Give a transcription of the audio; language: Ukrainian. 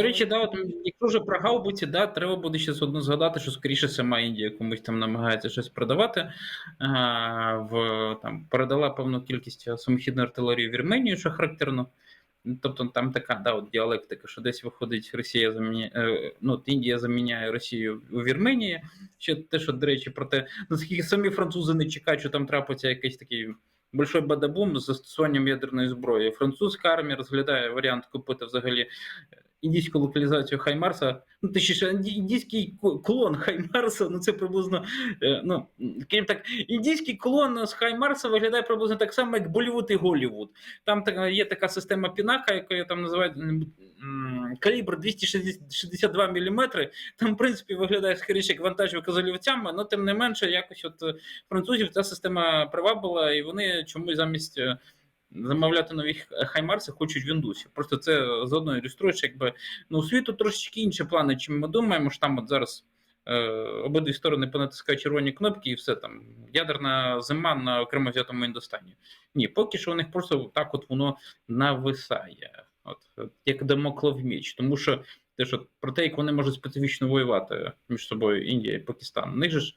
До речі, да, от, якщо вже про гаубиці, да, треба буде ще одно згадати, що скоріше сама Індія комусь там намагається щось продавати. А, в, там, передала певну кількість самохідної артилерії в Вірменію, що характерно. Тобто там така да, от діалектика, що десь виходить Росія заміняє, е, ну, от Індія заміняє Росію у Вірменії. Ще те, що, до речі, про те, наскільки самі французи не чекають, що там трапиться якийсь такий большой бадабум з застосуванням ядерної зброї. Французька армія розглядає варіант купити взагалі індійську локалізацію Хаймарса. Ну, точніше, інді- індійський клон Хаймарса, ну це приблизно. е, Ну, крім так, індійський клон з Хаймарса виглядає приблизно так само, як Болівуд і Голлівуд. Там є така система Пінака, яка там називають калібр 262 мм. Там, в принципі, виглядає скоріше як вантажівка з але тим не менше, якось от е, французів ця система привабила, і вони чомусь замість. Е, Замовляти нові хаймарси хочуть в індусі. Просто це заодно ілюструє, що якби ну у світу трошечки інші плани, чим ми думаємо. що там от зараз е, обидві сторони понатискають червоні кнопки, і все там ядерна зима на окремо взятому Індостані. Ні, поки що у них просто так от воно нависає, от от, як дамоклов меч. Тому що те, що про те, як вони можуть специфічно воювати між собою Індія і Пакистан, у них же ж